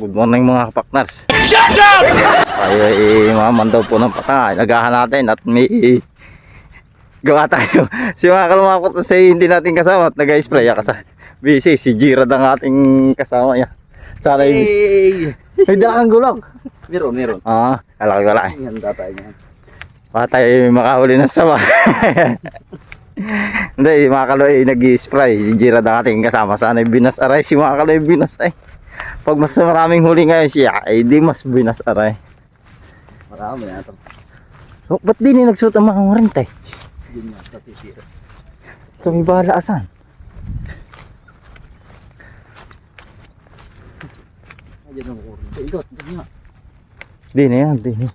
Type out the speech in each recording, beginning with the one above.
Good morning mga kapaknars. Shut up! Tayo ay maman daw po ng patanga. Nagahan natin at may gawa tayo. si mga kalumapot sa hindi natin kasama at nag-spray. Kasi busy. Si Jira ang ating kasama niya. Sana yung... Hey! May dala kang gulong. Meron, meron. Ah, kalaki wala eh. Yan tatay niya. Baka tayo makahuli ng sama. Hindi, mga kaloy nag-spray. Si Jira ang ating kasama. Sana yung binas aray. Si mga kaloy binas ay. Pag mas maraming huli ngayon siya, ay di mas binas aray. Marami na ito. Oh, ba't di ni nagsuot ang mga warente? Yun nga, sa titira. Bahala asan? Ayan ang kurin. Ikot, dyan nga. Di na yan, di na.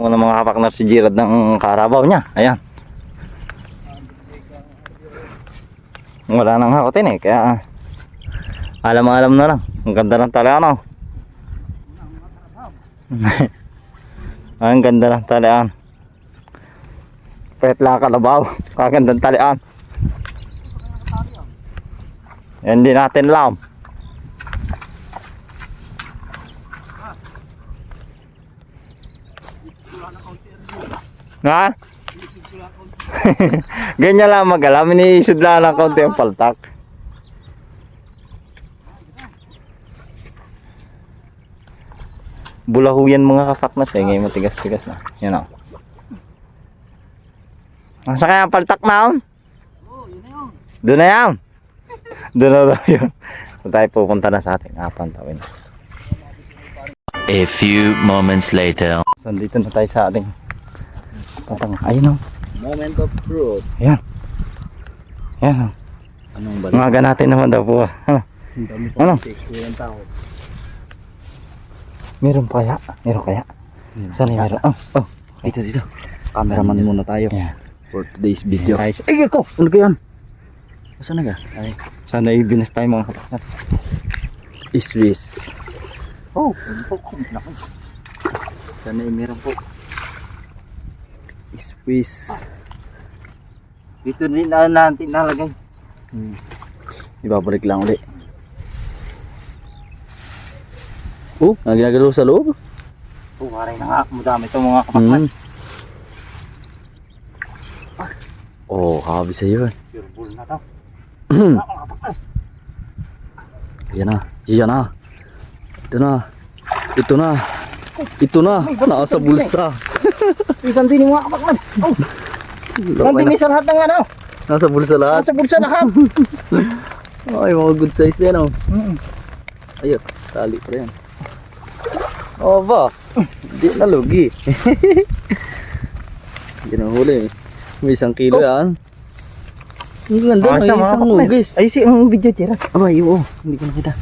Muna mga kapaknar si Gerard ng karabaw niya. Ayan. Wala nang hakotin eh. Kaya alam-alam na lang. Ang ganda ng talaan. Ang ganda ng talaan. Petla kalabaw. Kagandang talian. Yan din natin alam. Ha? Ganyan lang mag-alam. Iniisod lang ng kaunti ang paltak. Bulahuyan mga kapaknas eh. Ngayon matigas-tigas na. Yan o. Masa kaya ang paltak na Doon na yan. Doon na daw yun. So, tayo pupunta na sa ating apang tawin. A few moments later. So, dito na tayo sa ating patang. Ayun o. Moment of truth. Yan o. Anong balik? Umaga natin naman daw po. Ano? Ano? Meron pa kaya? Meron kaya? Saan yung meron? Oh, oh. Dito, dito. Cameraman muna tayo. Yan. For today's video. Guys, ay ako! Ano ka yan? Saan na ga? Ay. Sana ibinas tayo mga kapatid. Iswis. Oh, ano po? Sana meron po. Iswis. Dito din na natin nalagay. Hmm. Ibabalik lang ulit. Oh, naginagalo sa loob. Oh, maray na nga. Madami itong mga kapatid. Hmm. Oh, habi sa yun. Sure bull na to. Hmm. Yan na. Yan na. Ito na. Ito na. Ito na. Nasa bulsa. Isang din yung mga kapatid. Oh, Okay na. nandinisan lahat ng ano. Nasa bulsa lahat. Nasa bulsa lahat. Ay, mga good size yan oh. Mm. Ayun, tali pa rin. Oh ba? Hindi na lugi. Hindi na huli. May isang kilo yan. Ang ganda, may isang hugis. Ay, si ang video tira. Aba, iyo. Hindi ko nakita.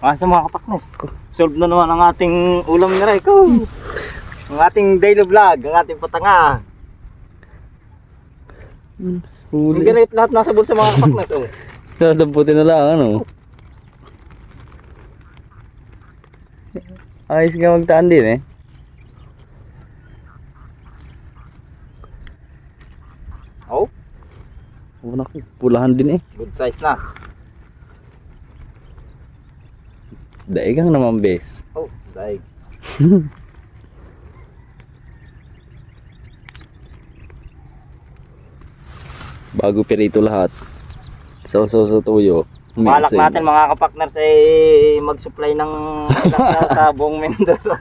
Ah, sa mga kapaknes. Solve na naman ang ating ulam ni Ray. Ko. Ang ating daily vlog, ang ating patanga. Ang Huli. ganit lahat nasa bulsa mga kapaknes. Oh. Dadamputin na lang, ano? Ayos nga magtaan din eh. Oh, Oh, naku, pulahan din eh. good size na. Daigang naman, bes. Oh, daig. Bago pirito lahat. So, so, so, tuyo. Minsan. natin mga kapakners ay mag-supply ng sa buong Mindoro.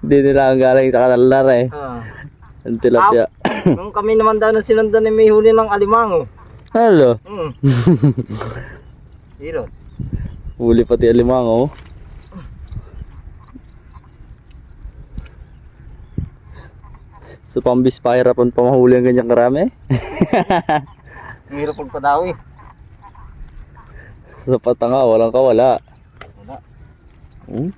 Hindi nila ang galing sa kanalar eh. Ah. Ang tilapia. Nung kami naman daw na sinundan ni may huli ng alimango. Hello. Hmm. Zero. Huli pati alimango. So pambis pahirapan pa mahuli ang ganyang karami. Hirap pagpadawi. Sa patanga, walang kawala. Wala. Hmm?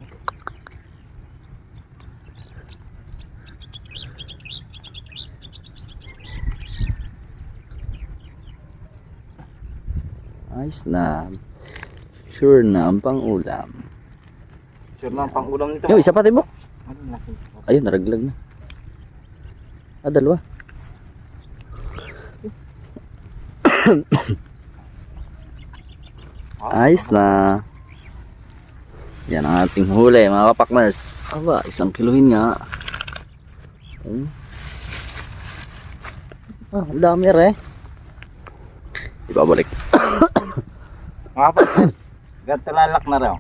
Ayos na. Sure na ang pangulam. Sure na ang pangulam nito. Yung isa pa tayo mo. Ayun, naraglag na. Ah, dalawa. Ayos na. Yan ang ating huli mga kapakners. Aba, isang kiluhin nga. Hmm. Ah, dami re. Ibabalik. mga kapakners ganito lalak na raw.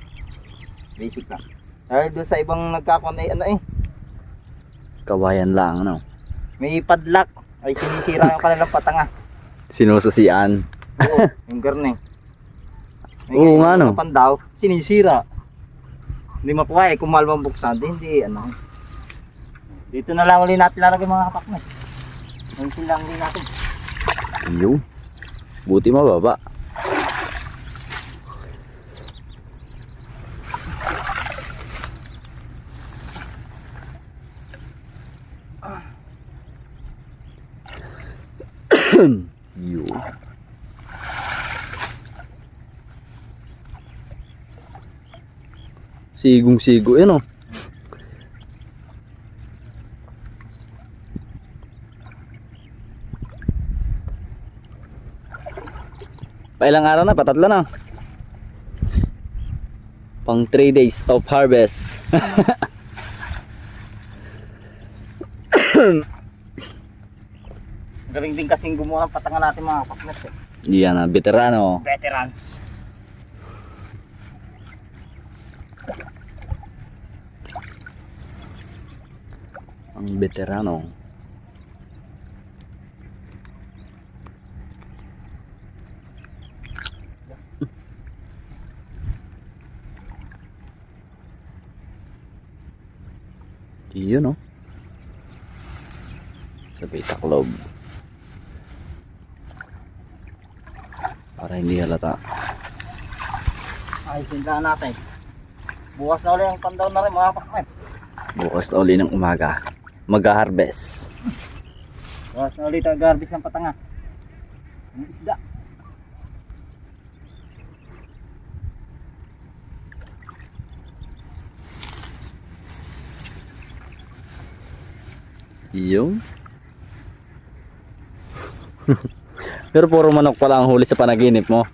Basic lang. Dahil doon sa ibang nagkakon ay ano eh, Kawayan lang, ano. may padlock. Ay sinisira yung kanilang patanga. Sinususian. Oo, yung garne. May Oo nga, no. Pandaw, sinisira. Hindi mapuha eh, kung malbang buksan, di, hindi, ano. Dito na lang ulit natin lalagay mga kapak na. Ayusin lang ulit natin. Ayun. Buti mababa. Yun. Sigong-sigo yan oh. Pailang araw na, patatlo na. Pang 3 days of harvest. Galing din kasing gumawa ng patanga natin mga kapak na. Eh. Yan na, veterano. Veterans. Ang veterano. Yun oh. Sa Betaklob. Para hindi halata. Ayusin lang natin. Bukas na ulit ang pandaw na rin mga kapak na. Bukas na uli ng umaga. Mag-harvest. Bukas na ulit ang garbis ng patanga. Ang isda. Yung. Pero puro manok pala ang huli sa panaginip mo.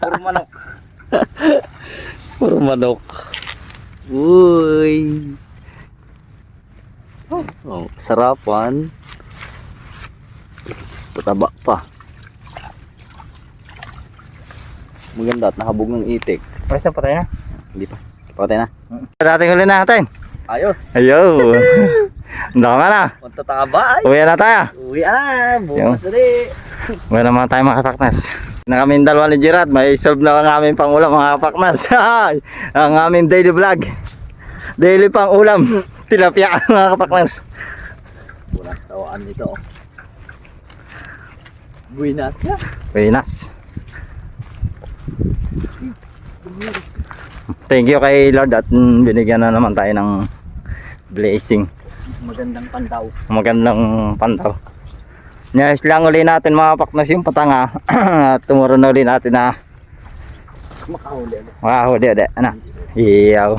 Puro manok. puro manok. Uy. Oh, sarapan. Tataba pa. Maganda at nahabog ng itik. Pwes na patay na. Hindi pa. Patay na. Dating ulit natin. Ayos. Ayo. Ang dami na. Magtataba ay. Uwi na tayo. Uwi na. Bukas ulit. Uwi naman tayo mga kapakners. Na kami dalawa ni Gerard, may solve na ang aming pangulam mga kapakners. Ay, ang aming daily vlog. Daily pang ulam. Tilapia mga kapakners. Walang tawaan dito. Buinas ka. Pinas. Thank you kay Lord at binigyan na naman tayo ng blessing. Magandang pandaw. Magandang pantaw. Nyayos lang uli natin mga paknas yung patanga. at tumuro na uli natin na Makahuli. Wow, di, di. Ano? Iyaw.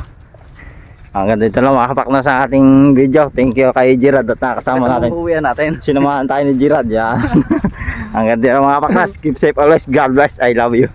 Hanggang dito lang mga kapaknas sa ating video. Thank you kay Gerard at nakasama natin. Uwian natin. Sinamahan tayo ni Gerard. Yan. Hanggang dito lang mga kapaknas. Keep safe always. God bless. I love you.